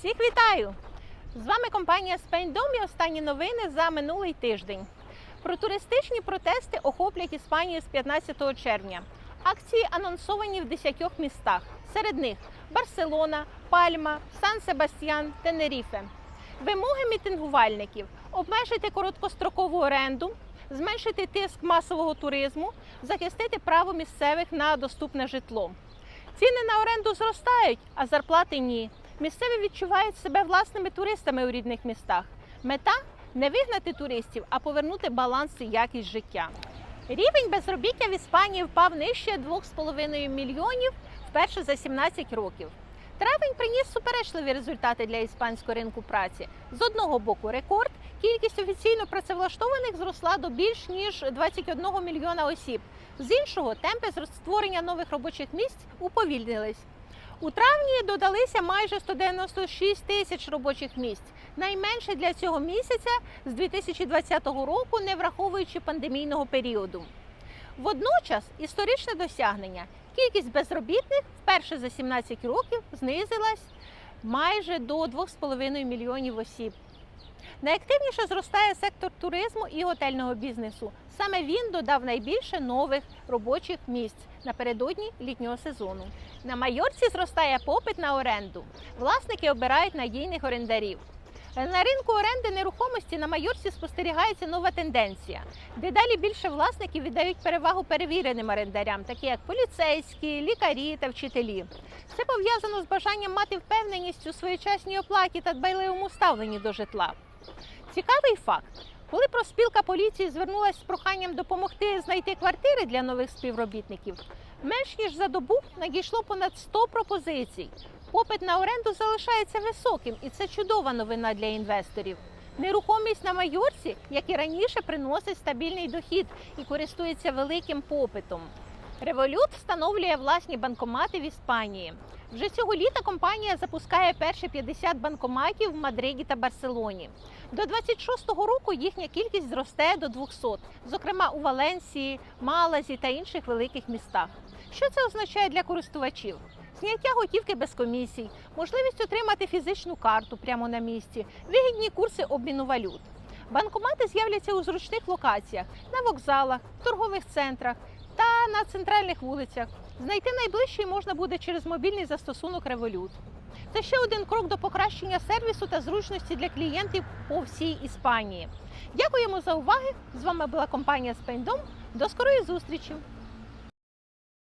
Всіх вітаю! З вами компанія Спейндом і останні новини за минулий тиждень. Про туристичні протести охоплять Іспанію з 15 червня. Акції анонсовані в 10 містах. Серед них Барселона, Пальма, Сан-Себастьян, Тенеріфе. Вимоги мітингувальників обмежити короткострокову оренду, зменшити тиск масового туризму, захистити право місцевих на доступне житло. Ціни на оренду зростають, а зарплати ні. Місцеві відчувають себе власними туристами у рідних містах. Мета не вигнати туристів, а повернути баланс і якість життя. Рівень безробіття в Іспанії впав нижче 2,5 мільйонів вперше за 17 років. Травень приніс суперечливі результати для іспанського ринку праці. З одного боку рекорд, кількість офіційно працевлаштованих зросла до більш ніж 21 мільйона осіб. З іншого, темпи створення нових робочих місць уповільнились. У травні додалися майже 196 тисяч робочих місць, найменше для цього місяця з 2020 року, не враховуючи пандемійного періоду. Водночас історичне досягнення. Кількість безробітних вперше за 17 років знизилась майже до 2,5 мільйонів осіб. Найактивніше зростає сектор туризму і готельного бізнесу. Саме він додав найбільше нових робочих місць напередодні літнього сезону. На Майорці зростає попит на оренду. Власники обирають надійних орендарів. На ринку оренди нерухомості на Майорці спостерігається нова тенденція. Дедалі більше власників віддають перевагу перевіреним орендарям, такі як поліцейські, лікарі та вчителі. Це пов'язано з бажанням мати впевненість у своєчасній оплаті та дбайливому ставленні до житла. Цікавий факт. Коли профспілка поліції звернулася з проханням допомогти знайти квартири для нових співробітників, менш ніж за добу надійшло понад 100 пропозицій. Попит на оренду залишається високим, і це чудова новина для інвесторів. Нерухомість на Майорці, як і раніше, приносить стабільний дохід і користується великим попитом. Револют встановлює власні банкомати в Іспанії. Вже цього літа компанія запускає перші 50 банкоматів в Мадриді та Барселоні. До 26-го року їхня кількість зросте до 200, зокрема у Валенсії, Малазі та інших великих містах. Що це означає для користувачів? Зняття готівки без комісій, можливість отримати фізичну карту прямо на місці, вигідні курси обміну валют. Банкомати з'являться у зручних локаціях на вокзалах, торгових центрах на центральних вулицях. Знайти найближчий можна буде через мобільний застосунок Revolut. Це ще один крок до покращення сервісу та зручності для клієнтів по всій Іспанії. Дякуємо за увагу. З вами була компанія Спейндом. До скорої зустрічі!